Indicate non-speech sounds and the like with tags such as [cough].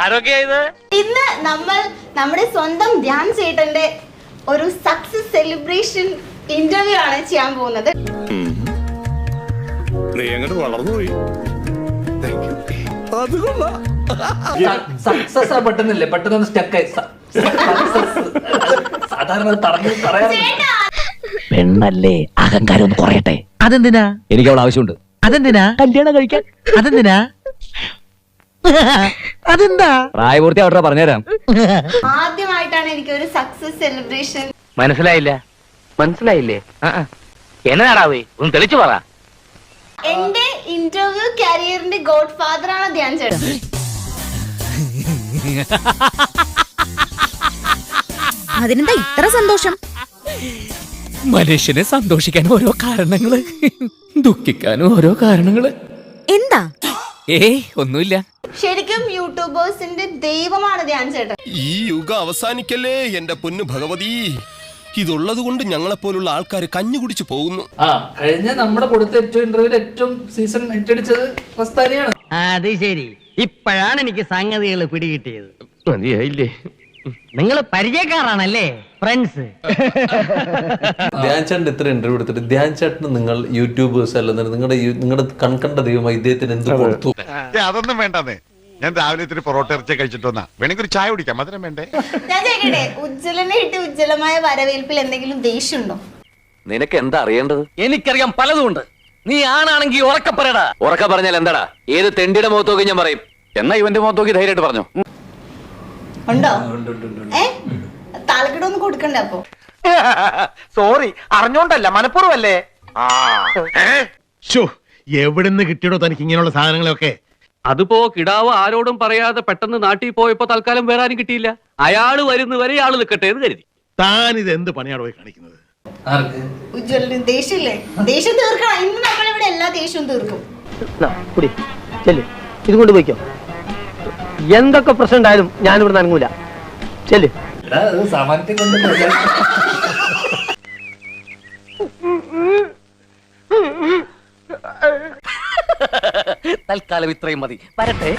ആരൊക്കെയാ ഇത്? ഇന്ന് നമ്മൾ നമ്മുടെ സ്വന്തം ധ്യാൻ ചേട്ടന്റെ ഒരു സക്സസ് സെലിബ്രേഷൻ ഇന്റർവ്യൂ ആണ് ചെയ്യാൻ പോകുന്നത്. നീ അങ്ങോട്ട് വളർന്നുപോയി അത് കൊള്ളാം. സക്സസ് പെട്ടെന്നില്ലേ? പെട്ടെന്ന് സ്റ്റക്കായി സാധാരണ പറഞ്ഞു പറയാൻ പെണ്ണല്ലേ അഹങ്കാരം ഒന്ന് കുറയട്ടെ. അതെന്തിനാ? എനിക്ക് അവൾ ആവശ്യമുണ്ട് അതെന്തിനാ? കല്യാണം കഴിക്കാൻ. അതെന്തിനാ? അതെന്താ? പ്രായപൂർത്തി അവിടെ പറഞ്ഞുതരാം. ആദ്യമായിട്ടാണ് എനിക്ക് ഒരു സക്സസ് സെലിബ്രേഷൻ മനസ്സിലായില്ല? മനസ്സിലായില്ലേ എന്നതാടാവേ ഒന്ന് തെളിച്ചു പറ. എന്റെ ഇന്റർവ്യൂ കരിയറിന്റെ ഗോഡ് ഫാദർ ആണ് ധ്യാൻ ചേട്ടൻ. അതിനെന്താ ഇത്ര സന്തോഷം? മനുഷ്യനെ സന്തോഷിക്കാൻ ഓരോ കാരണങ്ങൾ ദുഃഖിക്കാനും ഓരോ കാരണങ്ങൾ. എന്താ? ഏയ് ഒന്നുമില്ല. ശരിക്കും യൂട്യൂബേഴ്സിന്റെ ദൈവമാണ് ധ്യാൻ ചേട്ടൻ. ഈ യുഗം അവസാനിക്കല്ലേ എന്റെ പൊന്നു ഭഗവതി? ഇതുള്ളത് കൊണ്ട് ഞങ്ങളെപ്പോലുള്ള ആൾക്കാർ കഞ്ഞു കുടിച്ചു പോകുന്നു. ആ കഴിഞ്ഞ നമ്മുടെ കൊടുത്ത ഏറ്റവും ഇന്റർവ്യൂൽ ഏറ്റവും സീസൺ ഹിറ്റടിച്ചത് പ്രസ്ഥാനിയാണ് അത് ശരി. ഇപ്പോഴാണ് എനിക്ക് സംഗതികൾ പിടികിട്ടിയത്. മതിയായില്ലേ? നിങ്ങൾ പരിചയക്കാരാണല്ലേ? ഫ്രണ്ട്സ് ധ്യാൻ ചേട്ടൻ ഇത്ര ഇന്റർവ്യൂ എടുത്തിട്ട് ധ്യാൻ ചേട്ടന് നിങ്ങൾ യൂട്യൂബേഴ്സ് അല്ലെന്ന് നിങ്ങളുടെ നിങ്ങളുടെ കൺകണ്ട ദൈവമായി ഇദ്ദേഹത്തിന് എന്ത് കൊടുത്തു? അതൊന്നും വേണ്ടെന്നേ. ഞാൻ രാവിലെ ഇത്തിരി പൊറോട്ട ഇറച്ചി കഴിച്ചിട്ട് വന്നാ വേണമെങ്കിൽ ഒരു ചായ കുടിക്കാം മധുരം വേണ്ടേ? ഞാൻ ചോദിക്കട്ടെ ഉജ്ജ്വലനെ ഇട്ട് ഉജ്ജ്വലമായ വരവേൽപ്പിൽ എന്തെങ്കിലും ദേഷ്യമുണ്ടോ? നിനക്ക് എന്താ അറിയേണ്ടത്? എനിക്കറിയാം പലതുമുണ്ട് നീ ആണാണെങ്കിൽ ഉറക്ക പറയടാ ഉറക്ക പറഞ്ഞാൽ എന്താടാ? ഏത് തെണ്ടിയുടെ മുഖത്ത് നോക്കി ഞാൻ പറയും? എന്നാ ഇവന്റെ മുഖത്ത് നോക്കി ധൈര്യമായിട്ട് പറഞ്ഞു? ഉണ്ടോ? ഏ? താലക്കിടൊന്നും കൊടുക്കണ്ടേ അപ്പൊ. [laughs] സോറി അറിഞ്ഞോണ്ടല്ല മനഃപൂർവല്ലേ എവിടുന്ന് കിട്ടിയോ തനിക്ക് ഇങ്ങനെയുള്ള സാധനങ്ങളൊക്കെ അതിപ്പോ കിടാവ് ആരോടും പറയാതെ പെട്ടെന്ന് നാട്ടിൽ പോയപ്പോ തൽക്കാലം വേറെ ആരും കിട്ടിയില്ല. അയാൾ വരുന്നവരെ ആൾ നിൽക്കട്ടെ എന്ന് കരുതി. താൻ ഇത് എന്ത് പണിയാണ് പോയി കാണിക്കുന്നത്? ആർക്ക്? ഉജ്ജ്വലന് ദേഷ്യമില്ലേ ദേഷ്യം തീർക്കണം. ഇന്ന് നമ്മളിവിടെ എല്ലാ ദേഷ്യവും തീർക്കും. ഇത് കൊണ്ട് പോയിക്കോ. എന്തൊക്കെ പ്രശ്നം ഉണ്ടായാലും ഞാനിവിടെ നനങ്ങൂല ചെല്ല്. കൊണ്ട് തൽക്കാലം ഇത്രയും മതി. വരട്ടെ.